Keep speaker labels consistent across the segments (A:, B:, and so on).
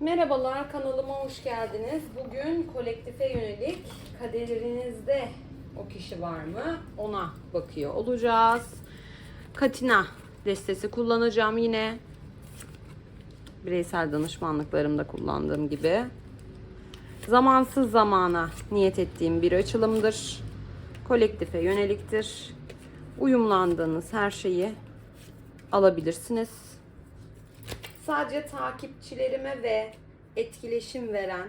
A: Merhabalar kanalıma hoş geldiniz. Bugün kolektife yönelik kaderinizde o kişi var mı ona bakıyor olacağız. Katina destesi kullanacağım yine. Bireysel danışmanlıklarımda kullandığım gibi. Zamansız zamana niyet ettiğim bir açılımdır. Kolektife yöneliktir. Uyumlandığınız her şeyi alabilirsiniz. Sadece takipçilerime ve etkileşim veren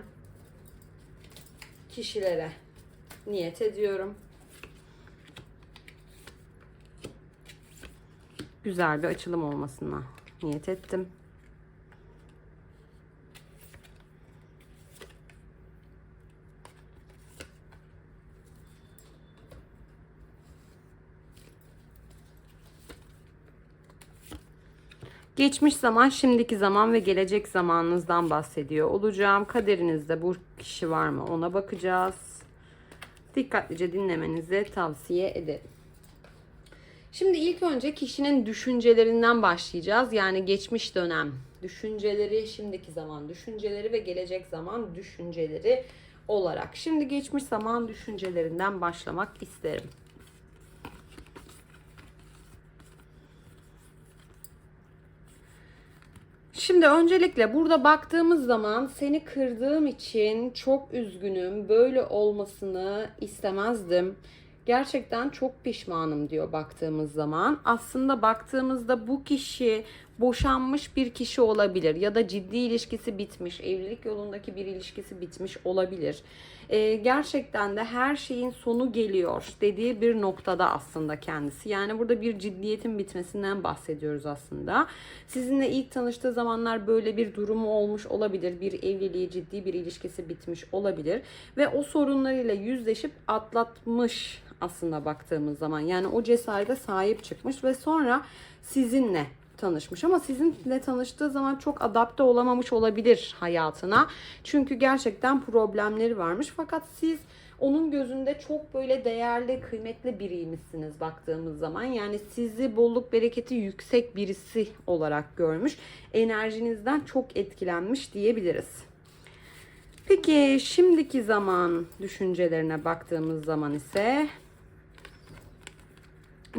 A: kişilere niyet ediyorum. Güzel bir açılım olmasına niyet ettim. Geçmiş zaman, şimdiki zaman ve gelecek zamanınızdan bahsediyor olacağım. Kaderinizde bu kişi var mı ona bakacağız. Dikkatlice dinlemenizi tavsiye ederim. Şimdi ilk önce kişinin düşüncelerinden başlayacağız. Yani geçmiş dönem düşünceleri, şimdiki zaman düşünceleri ve gelecek zaman düşünceleri olarak. Şimdi geçmiş zaman düşüncelerinden başlamak isterim. Şimdi öncelikle burada baktığımız zaman seni kırdığım için çok üzgünüm. Böyle olmasını istemezdim. Gerçekten çok pişmanım diyor baktığımız zaman. Aslında baktığımızda bu kişi boşanmış bir kişi olabilir ya da ciddi ilişkisi bitmiş, evlilik yolundaki bir ilişkisi bitmiş olabilir. Ee, gerçekten de her şeyin sonu geliyor dediği bir noktada aslında kendisi. Yani burada bir ciddiyetin bitmesinden bahsediyoruz aslında. Sizinle ilk tanıştığı zamanlar böyle bir durumu olmuş olabilir. Bir evliliği, ciddi bir ilişkisi bitmiş olabilir ve o sorunlarıyla yüzleşip atlatmış aslında baktığımız zaman. Yani o cesarete sahip çıkmış ve sonra sizinle tanışmış ama sizinle tanıştığı zaman çok adapte olamamış olabilir hayatına. Çünkü gerçekten problemleri varmış. Fakat siz onun gözünde çok böyle değerli, kıymetli biriymişsiniz baktığımız zaman. Yani sizi bolluk bereketi yüksek birisi olarak görmüş. Enerjinizden çok etkilenmiş diyebiliriz. Peki şimdiki zaman düşüncelerine baktığımız zaman ise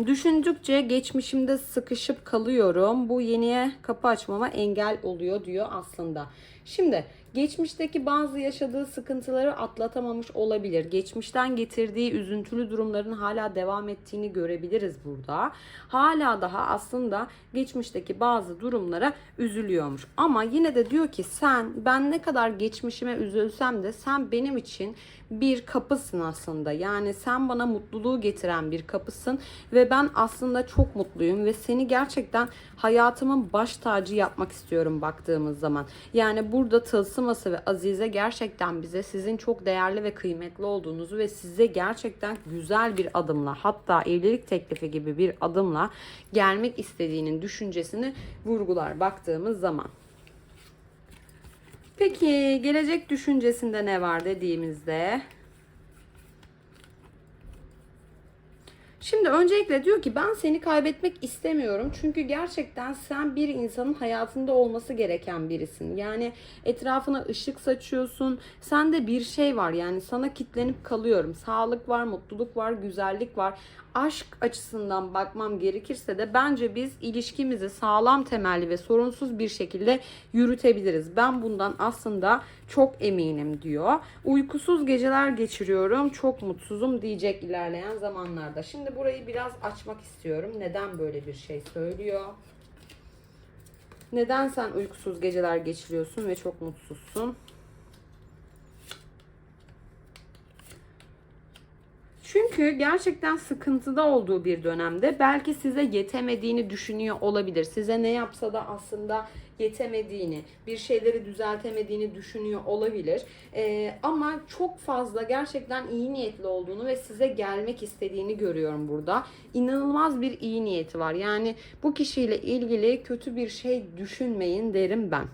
A: Düşündükçe geçmişimde sıkışıp kalıyorum. Bu yeniye kapı açmama engel oluyor diyor aslında. Şimdi geçmişteki bazı yaşadığı sıkıntıları atlatamamış olabilir. Geçmişten getirdiği üzüntülü durumların hala devam ettiğini görebiliriz burada. Hala daha aslında geçmişteki bazı durumlara üzülüyormuş. Ama yine de diyor ki sen ben ne kadar geçmişime üzülsem de sen benim için bir kapısın aslında. Yani sen bana mutluluğu getiren bir kapısın ve ben aslında çok mutluyum ve seni gerçekten hayatımın baş tacı yapmak istiyorum baktığımız zaman. Yani burada Tılsıması ve Azize gerçekten bize sizin çok değerli ve kıymetli olduğunuzu ve size gerçekten güzel bir adımla hatta evlilik teklifi gibi bir adımla gelmek istediğinin düşüncesini vurgular baktığımız zaman. Peki gelecek düşüncesinde ne var dediğimizde Şimdi öncelikle diyor ki ben seni kaybetmek istemiyorum. Çünkü gerçekten sen bir insanın hayatında olması gereken birisin. Yani etrafına ışık saçıyorsun. Sende bir şey var. Yani sana kitlenip kalıyorum. Sağlık var, mutluluk var, güzellik var. Aşk açısından bakmam gerekirse de bence biz ilişkimizi sağlam temelli ve sorunsuz bir şekilde yürütebiliriz. Ben bundan aslında çok eminim diyor. Uykusuz geceler geçiriyorum. Çok mutsuzum diyecek ilerleyen zamanlarda. Şimdi burayı biraz açmak istiyorum. Neden böyle bir şey söylüyor? Neden sen uykusuz geceler geçiriyorsun ve çok mutsuzsun? Çünkü gerçekten sıkıntıda olduğu bir dönemde belki size yetemediğini düşünüyor olabilir. Size ne yapsa da aslında yetemediğini, bir şeyleri düzeltemediğini düşünüyor olabilir. Ee, ama çok fazla gerçekten iyi niyetli olduğunu ve size gelmek istediğini görüyorum burada. İnanılmaz bir iyi niyeti var. Yani bu kişiyle ilgili kötü bir şey düşünmeyin derim ben.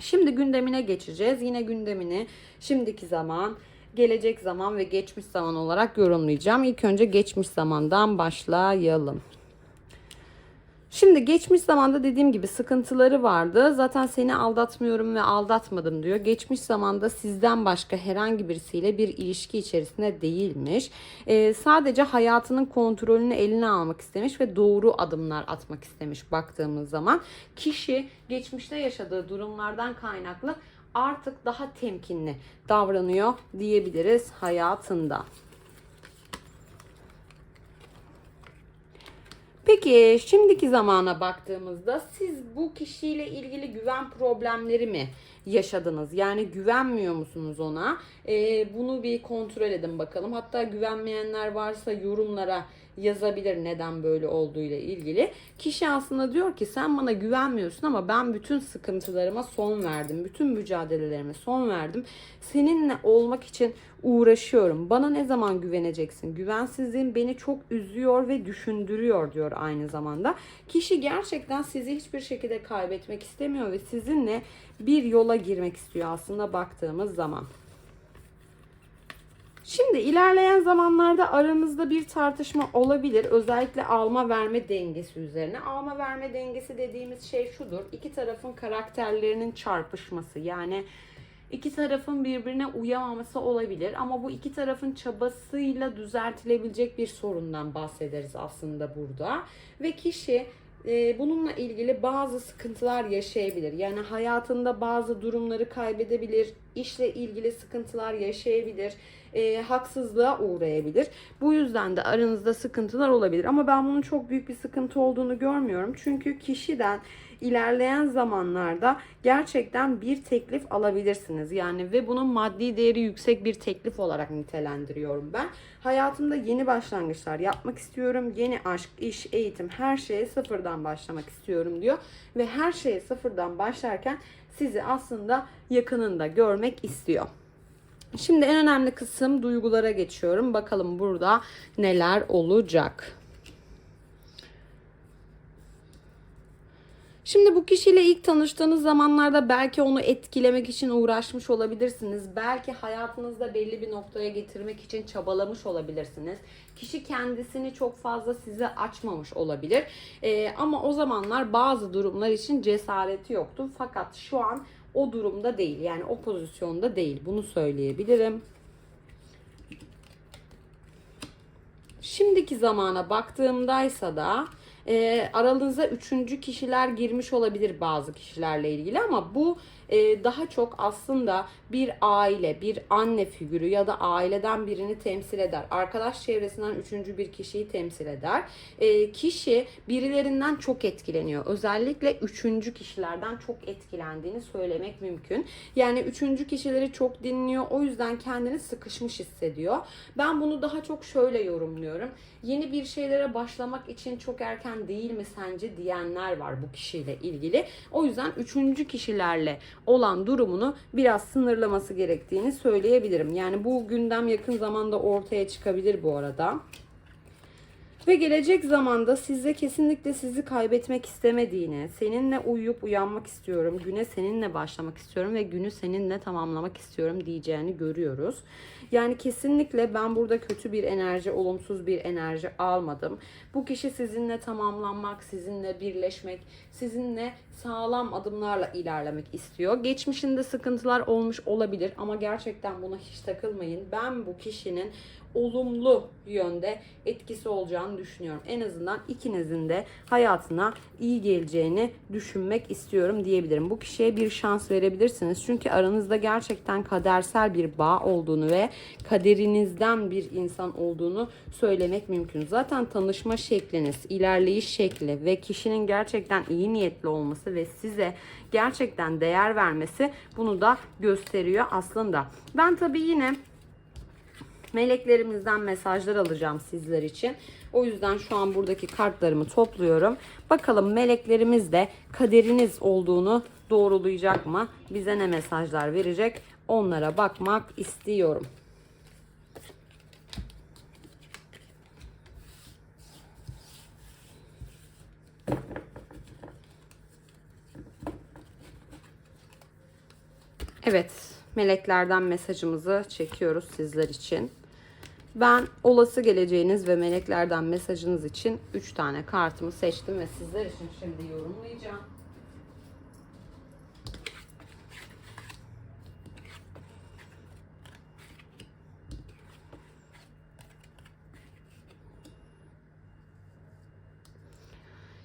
A: Şimdi gündemine geçeceğiz. Yine gündemini şimdiki zaman, gelecek zaman ve geçmiş zaman olarak yorumlayacağım. İlk önce geçmiş zamandan başlayalım. Şimdi geçmiş zamanda dediğim gibi sıkıntıları vardı. Zaten seni aldatmıyorum ve aldatmadım diyor. Geçmiş zamanda sizden başka herhangi birisiyle bir ilişki içerisinde değilmiş. Ee, sadece hayatının kontrolünü eline almak istemiş ve doğru adımlar atmak istemiş baktığımız zaman. Kişi geçmişte yaşadığı durumlardan kaynaklı artık daha temkinli davranıyor diyebiliriz hayatında. Peki şimdiki zamana baktığımızda siz bu kişiyle ilgili güven problemleri mi yaşadınız? Yani güvenmiyor musunuz ona? Ee, bunu bir kontrol edin bakalım. Hatta güvenmeyenler varsa yorumlara yazabilir neden böyle olduğu ile ilgili. Kişi aslında diyor ki sen bana güvenmiyorsun ama ben bütün sıkıntılarıma son verdim. Bütün mücadelelerime son verdim. Seninle olmak için uğraşıyorum. Bana ne zaman güveneceksin? Güvensizliğin beni çok üzüyor ve düşündürüyor diyor aynı zamanda. Kişi gerçekten sizi hiçbir şekilde kaybetmek istemiyor ve sizinle bir yola girmek istiyor aslında baktığımız zaman. Şimdi ilerleyen zamanlarda aranızda bir tartışma olabilir. Özellikle alma verme dengesi üzerine. Alma verme dengesi dediğimiz şey şudur. İki tarafın karakterlerinin çarpışması. Yani iki tarafın birbirine uyamaması olabilir. Ama bu iki tarafın çabasıyla düzeltilebilecek bir sorundan bahsederiz aslında burada. Ve kişi e, bununla ilgili bazı sıkıntılar yaşayabilir. Yani hayatında bazı durumları kaybedebilir, işle ilgili sıkıntılar yaşayabilir, e, haksızlığa uğrayabilir. Bu yüzden de aranızda sıkıntılar olabilir. Ama ben bunun çok büyük bir sıkıntı olduğunu görmüyorum. Çünkü kişiden ilerleyen zamanlarda gerçekten bir teklif alabilirsiniz. Yani ve bunun maddi değeri yüksek bir teklif olarak nitelendiriyorum ben. Hayatımda yeni başlangıçlar yapmak istiyorum. Yeni aşk, iş, eğitim her şeye sıfırdan başlamak istiyorum diyor. Ve her şeye sıfırdan başlarken sizi aslında yakınında görmek istiyor. Şimdi en önemli kısım duygulara geçiyorum. Bakalım burada neler olacak. Şimdi bu kişiyle ilk tanıştığınız zamanlarda belki onu etkilemek için uğraşmış olabilirsiniz. Belki hayatınızda belli bir noktaya getirmek için çabalamış olabilirsiniz. Kişi kendisini çok fazla size açmamış olabilir. Ee, ama o zamanlar bazı durumlar için cesareti yoktu. Fakat şu an o durumda değil. Yani o pozisyonda değil. Bunu söyleyebilirim. Şimdiki zamana baktığımdaysa da e, aranıza üçüncü kişiler girmiş olabilir bazı kişilerle ilgili ama bu e, daha çok aslında bir aile, bir anne figürü ya da aileden birini temsil eder. Arkadaş çevresinden üçüncü bir kişiyi temsil eder. E, kişi birilerinden çok etkileniyor. Özellikle üçüncü kişilerden çok etkilendiğini söylemek mümkün. Yani üçüncü kişileri çok dinliyor. O yüzden kendini sıkışmış hissediyor. Ben bunu daha çok şöyle yorumluyorum. Yeni bir şeylere başlamak için çok erken değil mi sence diyenler var bu kişiyle ilgili. O yüzden üçüncü kişilerle olan durumunu biraz sınırlaması gerektiğini söyleyebilirim. Yani bu gündem yakın zamanda ortaya çıkabilir bu arada. Ve gelecek zamanda size kesinlikle sizi kaybetmek istemediğini, seninle uyuyup uyanmak istiyorum, güne seninle başlamak istiyorum ve günü seninle tamamlamak istiyorum diyeceğini görüyoruz. Yani kesinlikle ben burada kötü bir enerji, olumsuz bir enerji almadım. Bu kişi sizinle tamamlanmak, sizinle birleşmek, sizinle sağlam adımlarla ilerlemek istiyor. Geçmişinde sıkıntılar olmuş olabilir ama gerçekten buna hiç takılmayın. Ben bu kişinin olumlu yönde etkisi olacağını düşünüyorum. En azından ikinizin de hayatına iyi geleceğini düşünmek istiyorum diyebilirim. Bu kişiye bir şans verebilirsiniz. Çünkü aranızda gerçekten kadersel bir bağ olduğunu ve kaderinizden bir insan olduğunu söylemek mümkün. Zaten tanışma şekliniz, ilerleyiş şekli ve kişinin gerçekten iyi niyetli olması ve size gerçekten değer vermesi bunu da gösteriyor aslında. Ben tabii yine meleklerimizden mesajlar alacağım sizler için. O yüzden şu an buradaki kartlarımı topluyorum. Bakalım meleklerimiz de kaderiniz olduğunu doğrulayacak mı? Bize ne mesajlar verecek? Onlara bakmak istiyorum. Evet, meleklerden mesajımızı çekiyoruz sizler için. Ben olası geleceğiniz ve meleklerden mesajınız için 3 tane kartımı seçtim ve sizler için şimdi yorumlayacağım.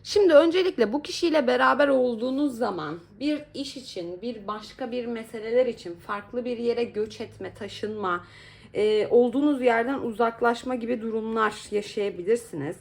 A: Şimdi öncelikle bu kişiyle beraber olduğunuz zaman bir iş için, bir başka bir meseleler için farklı bir yere göç etme, taşınma, e, olduğunuz yerden uzaklaşma gibi durumlar yaşayabilirsiniz.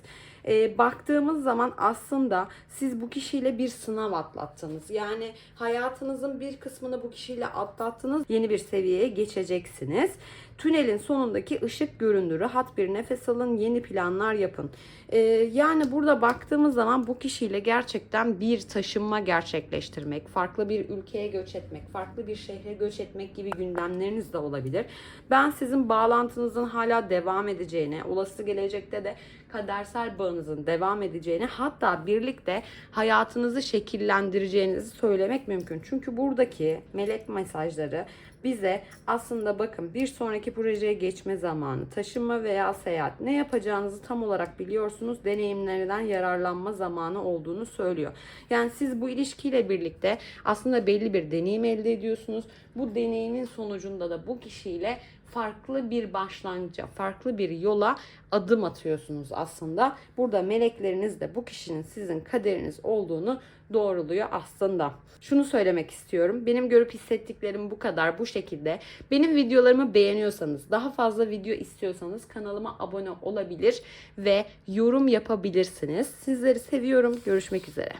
A: E, baktığımız zaman aslında siz bu kişiyle bir sınav atlattınız. Yani hayatınızın bir kısmını bu kişiyle atlattınız. Yeni bir seviyeye geçeceksiniz. Tünelin sonundaki ışık göründü. Rahat bir nefes alın, yeni planlar yapın. E, yani burada baktığımız zaman bu kişiyle gerçekten bir taşınma gerçekleştirmek, farklı bir ülkeye göç etmek, farklı bir şehre göç etmek gibi gündemleriniz de olabilir. Ben sizin bağlantınızın hala devam edeceğini, olası gelecekte de kadersel bağınızın devam edeceğini hatta birlikte hayatınızı şekillendireceğinizi söylemek mümkün. Çünkü buradaki melek mesajları bize aslında bakın bir sonraki projeye geçme zamanı, taşınma veya seyahat ne yapacağınızı tam olarak biliyorsunuz. Deneyimlerden yararlanma zamanı olduğunu söylüyor. Yani siz bu ilişkiyle birlikte aslında belli bir deneyim elde ediyorsunuz. Bu deneyimin sonucunda da bu kişiyle farklı bir başlangıca, farklı bir yola adım atıyorsunuz aslında. Burada melekleriniz de bu kişinin sizin kaderiniz olduğunu doğruluyor aslında. Şunu söylemek istiyorum. Benim görüp hissettiklerim bu kadar bu şekilde. Benim videolarımı beğeniyorsanız, daha fazla video istiyorsanız kanalıma abone olabilir ve yorum yapabilirsiniz. Sizleri seviyorum. Görüşmek üzere.